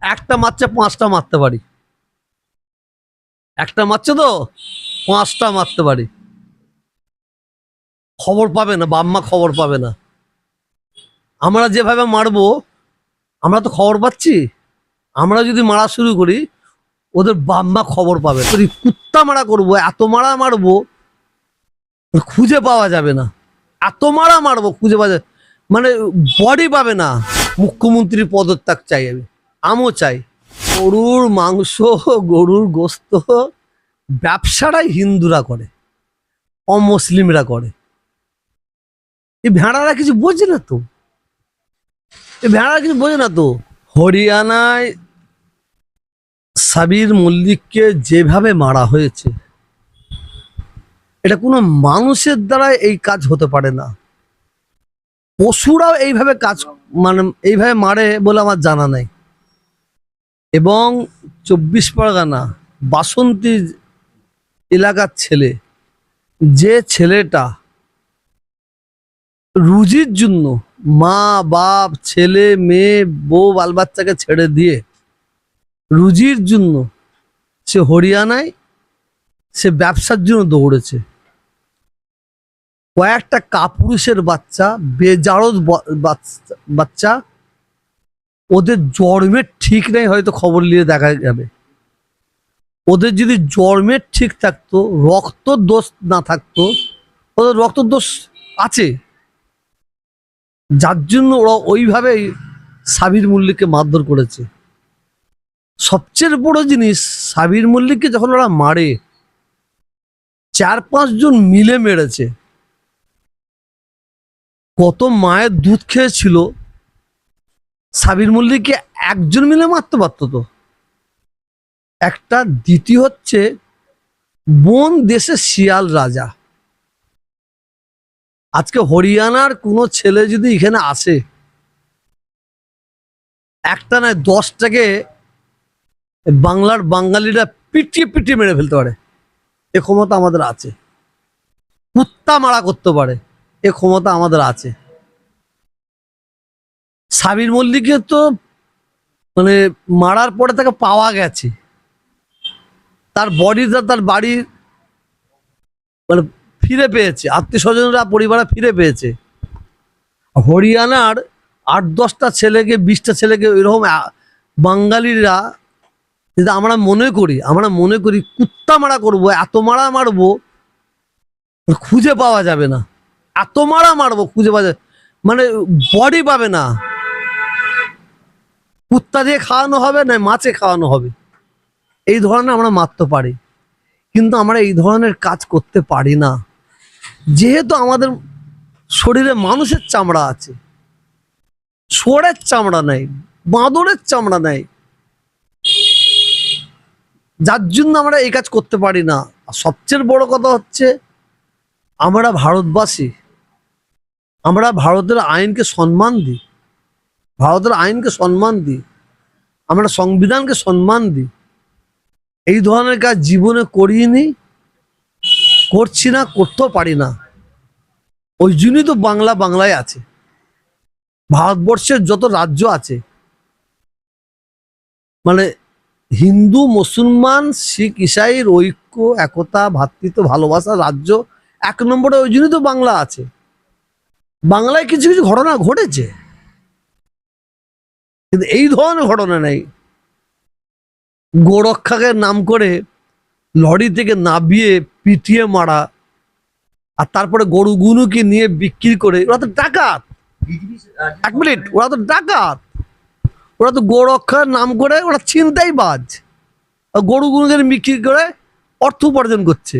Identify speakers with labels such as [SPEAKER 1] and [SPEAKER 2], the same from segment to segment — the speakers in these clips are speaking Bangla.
[SPEAKER 1] একটা মারছে, পাঁচটা মারতে পারি। একটা মারছে তো, পাঁচটা মারতে পারি। খবর পাবে না বাম্মা খবর পাবে না। আমরা যেভাবে মারবো, আমরা তো খবর পাচ্ছি। আমরা যদি মারা শুরু করি, ওদের বাম্মা খবর পাবে যদি কুত্তা মারা করব, এত মারা মারবো খুঁজে পাওয়া যাবে না। এত মারা মারবো, খুঁজে পাওয়া যাবে মানে বডি পাবে না। মুখ্যমন্ত্রীর পদত্যাগ চাই আমি। আমও চাই। গরুর মাংস, গরুর গোস্ত, ব্যবসাটাই হিন্দুরা করে, অমুসলিমরা করে। এই ভেড়ারা কিছু বোঝে না তো? এই ভেড়ারা কিছু বোঝে না তো? হরিয়ানায় সাবির মল্লিককে যেভাবে মারা হয়েছে, এটা কোনো মানুষের দ্বারা এই কাজ হতে পারে না। পশুরাও এইভাবে কাজ মানে এইভাবে মারে বলে আমার জানা নাই। এবং চব্বিশ পরগনা বাসন্তী এলাকার ছেলে। যে ছেলেটা রুজির জন্য মা, বাপ, ছেলে, মেয়ে, বউ বাল বাচ্চাকে ছেড়ে দিয়ে রুজির জন্য সে হরিয়ানায় সে ব্যবসার জন্য দৌড়েছে। কয়েকটা কাপুরুষের বাচ্চা, বেজারদ বাচ্চা ওদের জন্মের ঠিক নেই, হয়তো খবর নিয়ে দেখা যাবে। ওদের যদি জন্মের ঠিক থাকতো, রক্ত দোষ না থাকতো, ওদের রক্ত দোষ আছে। যার জন্য ওরা ওইভাবেই সাবির মল্লিককে মারধর করেছে। সবচেয়ে বড় জিনিস, সাবির মল্লিককে যখন ওরা মারে, চার পাঁচজন মিলে মেরেছে। কত মায়ের দুধ খেয়েছিল সাবির মল্লিককে একজন মিলে মারতে পারতো তো। একটা দ্বিতীয় হচ্ছে বন দেশে শিয়াল রাজা। আজকে হরিয়ানার কোনো ছেলে যদি এখানে আসে, একটা নয় দশটাকে বাংলার বাঙালিরা পিটিয়ে পিটিয়ে মেরে ফেলতে পারে। এ ক্ষমতা আমাদের আছে। কুত্তা মারা করতে পারে। এ ক্ষমতা আমাদের আছে। সাবির মল্লিককে তো মানে মারার পরে তাকে পাওয়া গেছে। তার বডিটা তার বাড়ির মানে ফিরে পেয়েছে আত্মীয় স্বজনরা পরিবারে ফিরে পেয়েছে। হরিয়ানার আট, দশটা ছেলেকে, বিশটা ছেলেকে এরকম বাঙালিরা যদি আমরা মনে করি, আমরা মনে করি কুত্তা মারা করব, এত মারা মারবো, খুঁজে পাওয়া যাবে না। এত মারা মারবো, খুঁজে পাওয়া যাবে মানে বডি পাবে না। কুত্তা দিয়ে খাওয়ানো হবে না মাছে খাওয়ানো হবে? এই ধরনের আমরা মারতে পারি। কিন্তু আমরা এই ধরনের কাজ করতে পারি না। যেহেতু আমাদের শরীরে মানুষের চামড়া আছে সোরের চামড়া নেই, বাঁদরের চামড়া নেই, যার জন্য আমরা এই কাজ করতে পারি না। আর সবচেয়ে বড় কথা হচ্ছে, আমরা ভারতবাসী, আমরা ভারতের আইনকে সম্মান দিই। ভারতের আইনকে সম্মান দিই, আমরা সংবিধানকে সম্মান দিই, এই ধরনের কাজ জীবনে করিনি, করছি না, করতেও পারি না। ওই জন্যই তো বাংলা বাংলায় আছে। ভারতবর্ষের যত রাজ্য আছে মানে হিন্দু, মুসলমান, শিখ ইসাইর ঐক্য, একতা ভ্রাতৃত্ব ভালোবাসা, রাজ্য, এক নম্বরে ওই জন্যই তো বাংলা আছে। বাংলায় কিছু কিছু ঘটনা ঘটেছে। কিন্তু এই ধরনের ঘটনা নেই। গোরক্ষাকে নাম করে লরি থেকে নাবিয়ে পিটিয়ে মারা, আর তারপরে গরুগুলোকে নিয়ে বিক্রি করে, ওরা তো ডাকাত। এক মিনিট, ওরা তো ডাকাত। ওরা তো গোরক্ষার নাম করে ওরা চিন্তাই বাজ। আর গরুগুলোকে বিক্রি করে অর্থ উপার্জন করছে।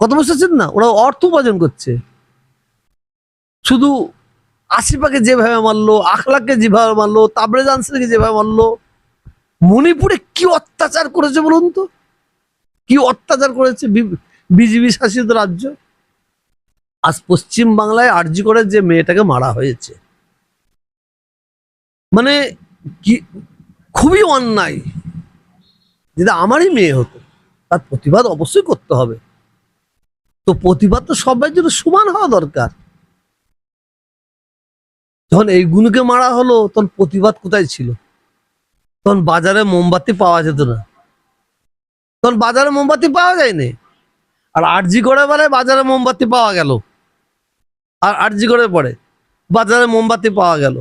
[SPEAKER 1] কত বুঝতেছেন না? ওরা অর্থ উপার্জন করছে। শুধু আশিপাকে যেভাবে মারলো আখলাকে যেভাবে মারলো, তাবরেজ আনসারকে যেভাবে মারলো, মণিপুরে কি অত্যাচার করেছে বলুন তো? কি অত্যাচার করেছে বিজেপি শাসিত রাজ্য? আজ পশ্চিম বাংলায় আরজি করে যে মেয়েটাকে মারা হয়েছে। মানে কি, খুবই অন্যায়। যদি আমারই মেয়ে হতো, তার প্রতিবাদ অবশ্যই করতে হবে। তো প্রতিবাদ তো সবাই জন্য সমান হওয়া দরকার। যখন এইগুলোকে মারা হলো, তখন প্রতিবাদ কোথায় ছিল? তখন বাজারে মোমবাতি পাওয়া যেত না। তখন বাজারে মোমবাতি পাওয়া যায়নি। আর আরজি করে বলে বাজারে মোমবাতি পাওয়া গেল। আর আরজি করে পরে বাজারে মোমবাতি পাওয়া গেল।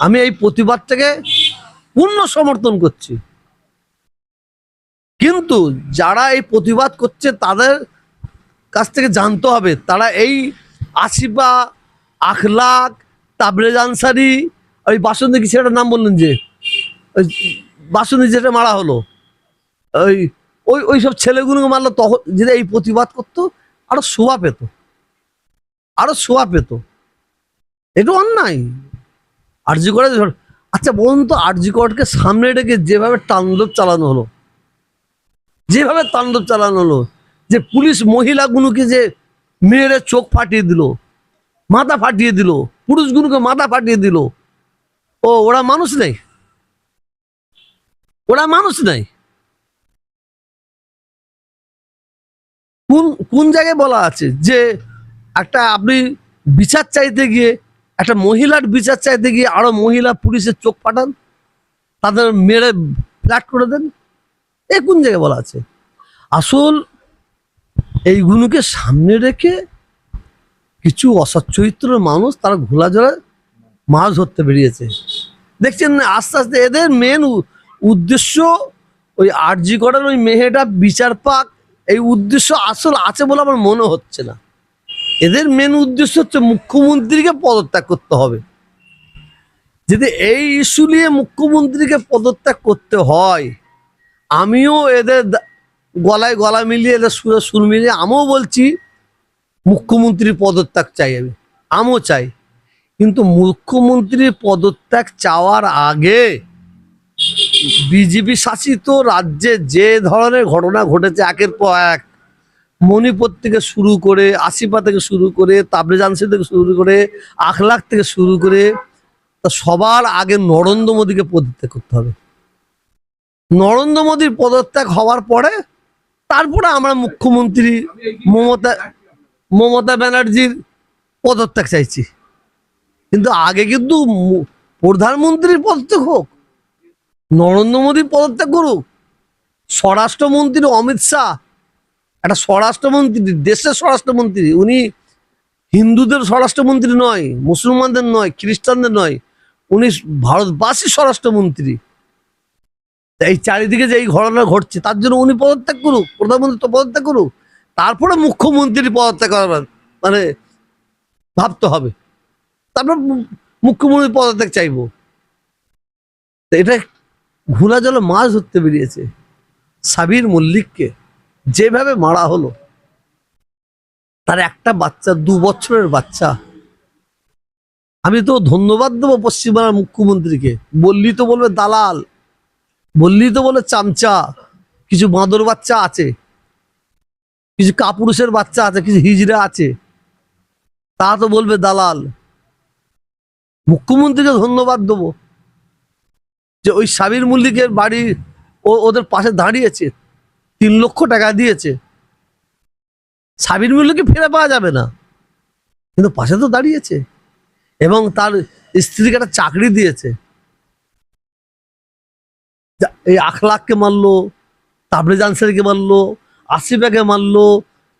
[SPEAKER 1] আমি এই প্রতিবাদটাকে পূর্ণ সমর্থন করছি। কিন্তু যারা এই প্রতিবাদ করছে, তাদের কাছ থেকে জানতে হবে, তারা এই আসিফা আখলাক তাবরেজ আনসারি, ওই বাসন্তী কি সেটার নাম বললেন যে? ওই বাসন্তী যেটা মারা হলো। ওই ওই ওই সব ছেলেগুলোকে মারলো তখন যদি এই প্রতিবাদ করতো, আরও শোভা পেত। আরও শোভা পেত। এটা অন্যায়। আরজি করে আচ্ছা বলুন তো আরজি কোর্টকে সামনে রেখে যেভাবে তাণ্ডব চালানো হলো, যেভাবে তাণ্ডব চালানো হলো, যে পুলিশ মহিলাগুলোকে যে মেয়েরে চোখ ফাটিয়ে দিল মাথা ফাটিয়ে দিল। পুরুষগুলোকে মাথা ফাটিয়ে দিল। ও, ওরা মানুষ নেই? ওরা মানুষ নেই? কোন কোন জায়গায় বলা আছে যে একটা আপনি বিচার চাইতে গিয়ে, একটা মহিলার বিচার চাইতে গিয়ে আরও মহিলা পুলিশের চোখ পাঠান, তাদের মেরে ফ্ল্যাট করে দেন? এ কোন জায়গায় বলা আছে? আসল এইগুলোকে সামনে রেখে কিছু অসৎ চরিত্রের মানুষ তারা ঘোলা জলে মাছ ধরতে বেরিয়েছে। দেখছেন আস্তে আস্তে এদের মেন উদ্দেশ্য ওই আরজি করার ওই মেহেটা বিচার পাক, এই উদ্দেশ্য আসল আছে বলে আমার মনে হচ্ছে না। এদের মেন উদ্দেশ্য হচ্ছে মুখ্যমন্ত্রীকে পদত্যাগ করতে হবে। যদি এই ইস্যু নিয়ে মুখ্যমন্ত্রীকে পদত্যাগ করতে হয়, আমিও এদের গলায় গলা মিলিয়ে এদের সুরে সুর মিলিয়ে, আমিও বলছি মুখ্যমন্ত্রীর পদত্যাগ চাই আমি। আমিও চাই। কিন্তু মুখ্যমন্ত্রীর পদত্যাগ চাওয়ার আগে বিজেপি শাসিত রাজ্যে যে ধরনের ঘটনা ঘটেছে একের পর এক, মণিপুর থেকে শুরু করে আসিফা থেকে শুরু করে তাবরেজানসি থেকে শুরু করে আখলাখ থেকে শুরু করে সবার আগে নরেন্দ্র মোদীকে পদত্যাগ করতে হবে। নরেন্দ্র মোদীর পদত্যাগ হওয়ার পরে তারপরে আমরা মুখ্যমন্ত্রী মমতা মমতা ব্যানার্জির পদত্যাগ চাইছি। কিন্তু আগে কিন্তু প্রধানমন্ত্রীর পদত্যাগ হোক, নরেন্দ্র মোদী পদত্যাগ করুক, স্বরাষ্ট্রমন্ত্রী অমিত শাহ, একটা স্বরাষ্ট্রমন্ত্রী, দেশের স্বরাষ্ট্রমন্ত্রী, উনি হিন্দুদের স্বরাষ্ট্রমন্ত্রী নয়, মুসলমানদের নয়, খ্রিস্টানদের নয়, উনি ভারতবাসীর স্বরাষ্ট্রমন্ত্রী। এই চারিদিকে যে এই ঘটনা ঘটছে, তার জন্য উনি পদত্যাগ করুক, প্রধানমন্ত্রী তো পদত্যাগ করুক। তারপরে মুখ্যমন্ত্রী পদত্যাগ করার মানে ভাবতে হবে। তারপর মুখ্যমন্ত্রী পদত্যাগ চাইব। এটা ঘোলা জলে মাছ ধরতে বেরিয়েছে। সাবির মল্লিককে যেভাবে মারা হলো, তার একটা বাচ্চা, দু বছরের বাচ্চা। আমি তো ধন্যবাদ দেবো পশ্চিমবাংলার মুখ্যমন্ত্রীকে। বললি তো বলবে দালাল, বললি তো বলে চামচা, কিছু বাঁদর বাচ্চা আছে। কিছু কাপুরুষের বাচ্চা আছে, কিছু হিজড়া আছে। তা তো বলবে দালাল। মুখ্যমন্ত্রীকে ধন্যবাদ দেবো যে ওই সাবির মল্লিকের বাড়ি ও ওদের পাশে দাঁড়িয়েছে, তিন লক্ষ টাকা দিয়েছে। সাবির মল্লিককে ফিরে পাওয়া যাবে না। কিন্তু পাশে তো দাঁড়িয়েছে। এবং তার স্ত্রীকে একটা চাকরি দিয়েছে। এই আখলাককে মারলো তাবরেজ আনসারিকে মারলো আসিফাকে মারলো,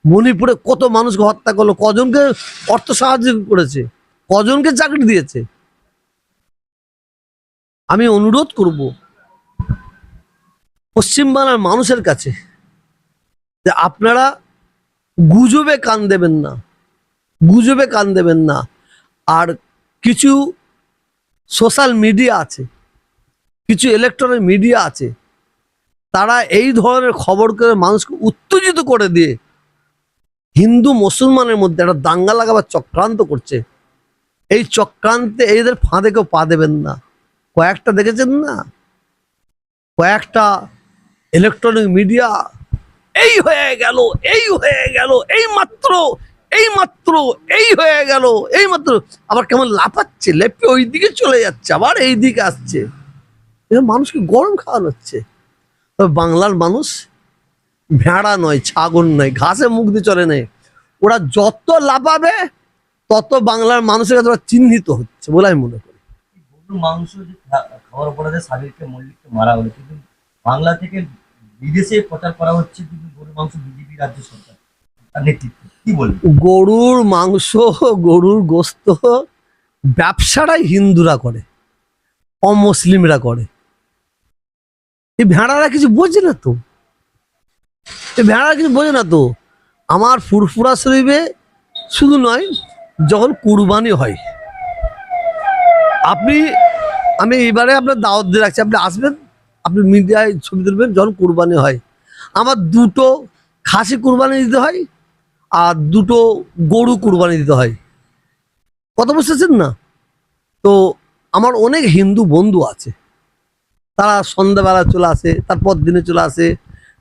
[SPEAKER 1] মণিপুরে কত মানুষকে হত্যা করল, কজনকে অর্থ সাহায্য করেছে, কজনকে চাকরি দিয়েছে? আমি অনুরোধ করব পশ্চিমবাংলার মানুষের কাছে যে আপনারা গুজবে কান দেবেন না, গুজবে কান দেবেন না। আর কিছু সোশ্যাল মিডিয়া আছে, কিছু ইলেকট্রনিক মিডিয়া আছে তারা এই ধরনের খবর করে মানুষকে উত্তেজিত করে দিয়ে হিন্দু মুসলমানের মধ্যে একটা দাঙ্গা লাগাবার চক্রান্ত করছে। এই চক্রান্তে এদের ফাঁদে কেউ পা দেবেন না। কয়েকটা দেখেছেন না? কয়েকটা ইলেকট্রনিক মিডিয়া এই হয়ে গেল, এই হয়ে গেল, এই মাত্র এই মাত্র, এই হয়ে গেল, এই মাত্র। আবার কেমন লাফাচ্ছে, লেপে ওই দিকে চলে যাচ্ছে, আবার এই দিকে আসছে মানুষকে গরম খাওয়ানো হচ্ছে তবে বাংলার মানুষ ভেড়া নয় ছাগল নয় ঘাসে মুখ দিয়ে চলে নেই ওরা যত লাফাবে তত বাংলার মানুষের কাছে ওরা চিহ্নিত হচ্ছে বলে আমি মনে করি।
[SPEAKER 2] গরুর মাংস খাওয়ার অপরাধে সাবিরকে মল্লিককে মারা হলো। কিন্তু বাংলা থেকে বিদেশে প্রচার করা হচ্ছে কিন্তু গরুর মাংস বিজেপি রাজ্য সরকার। তার নেতৃত্বে। কি বলবেন
[SPEAKER 1] গরুর মাংস গরুর গোস্ত ব্যবসাটাই হিন্দুরা করে অমুসলিমরা করে। এই ভেড়ারা কিছু বোঝে না তো। এই ভেড়ারা কিছু বোঝে না তো। আমার ফুরফুরা শরীফে শুধু নয়, যখন কুরবানি হয়। আপনি, আমি এবারে আপনার দাওয়াত দিয়ে রাখছি। আপনি আসবেন, আপনি মিডিয়ায় ছবি তুলবেন যখন কুরবানি হয়। আমার দুটো খাসি কুরবানি দিতে হয় আর দুটো গরু কুরবানি দিতে হয়। কত বুঝতেছেন না? তো আমার অনেক হিন্দু বন্ধু আছে। তারা সন্ধ্যাবেলা চলে আসে তারপর দিনে চলে আসে।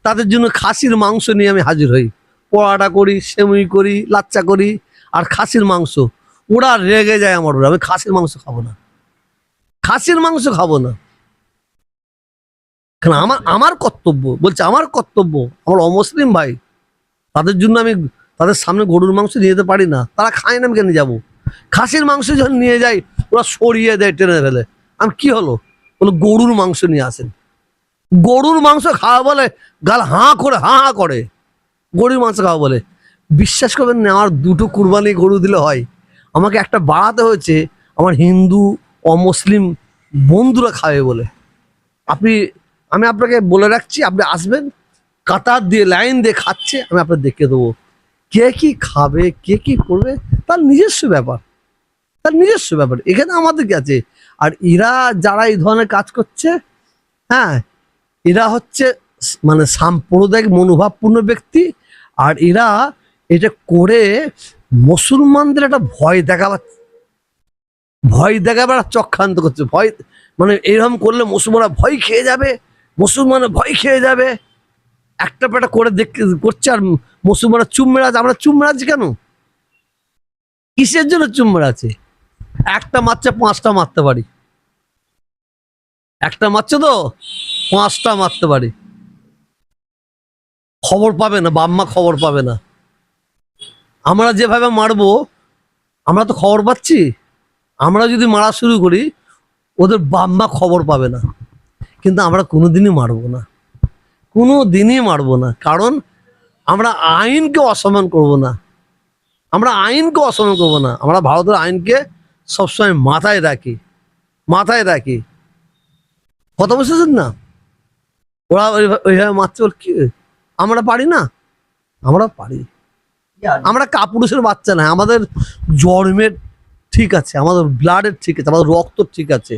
[SPEAKER 1] তাদের জন্য খাসির মাংস নিয়ে আমি হাজির হই। পরাটা করি, সেমুই করি, লাচ্চা করি আর খাসির মাংস। ওরা রেগে যায় আমার উপরে, আমি খাসির মাংস খাব না। খাসির মাংস খাব না। কারণ আমার আমার কর্তব্য, বলছে আমার কর্তব্য, আমার অমুসলিম ভাই, তাদের জন্য আমি তাদের সামনে গরুর মাংস নিয়ে যেতে পারি না। তারা খায় না আমি কেন যাব? খাসির মাংস যখন নিয়ে যাই, ওরা সরিয়ে দেয় টেনে ফেলে। আমি কি হলো? বলো গরুর মাংস নিয়ে আসেন। গরুর মাংস খাওয়া বলে, গাল হাঁ করে, হাঁ হাঁ করে। গরুর মাংস খাওয়া বলে, বিশ্বাস করবেন না আমার দুটো কুরবানি গরু দিলে হয়। আমাকে একটা বাড়াতে হয়েছে, আমার হিন্দু অমুসলিম বন্ধুরা খাবে বলে। আপনি, আমি আপনাকে বলে রাখছি, আপনি আসবেন, কাতার দিয়ে, লাইন দিয়ে খাচ্ছে, আমি আপনার দেখে দেবো। কে কি খাবে, কে কি করবে, তার নিজস্ব ব্যাপার। তার নিজস্ব ব্যাপার। এখানে আমাদের কি আছে? আর এরা যারা এই ধরনের কাজ করছে হ্যাঁ এরা হচ্ছে মানে সাম্প্রদায়িক মনোভাবপূর্ণ ব্যক্তি, আর এরা এটা করে মুসলমানদের একটা ভয় দেখাবার ভয় দেখাবার চক্রান্ত করছে। ভয় মানে এরকম করলে মুসলমানরা ভয় খেয়ে যাবে, মুসলমানরা ভয় খেয়ে যাবে। একটা পেটা করে দেখ করছে আর মুসলমানরা চুম মেরে আমরা চুম মেরে আছি কেন? কিসের জন্য চুম মেরে আছে? একটা মারছে, পাঁচটা মারতে পারি। একটা মারছে তো? পাঁচটা মারতে পারি। খবর পাবে না বাম্মা খবর পাবে না। আমরা যেভাবে মারবো, আমরা তো খবর পাচ্ছি। আমরা যদি মারা শুরু করি, ওদের বাম্মা খবর পাবে না। কিন্তু আমরা কোনোদিনই মারবো না। কোনো দিনই মারবো না। কারণ আমরা আইনকে অসম্মান করব না। আমরা আইনকে অসম্মান করব না। আমরা ভারতের আইনকে সবসময় মাথায় রাখি। মাথায় রাখি। কথা বসেছেন না? ওরা ওইভাবে মারছে ওর কি? আমরা পারি না? আমরা পারি। আমরা কাপুরুষের বাচ্চা না, আমাদের জন্মের ঠিক আছে, আমাদের ব্লাডের ঠিক আছে, আমাদের রক্ত ঠিক আছে।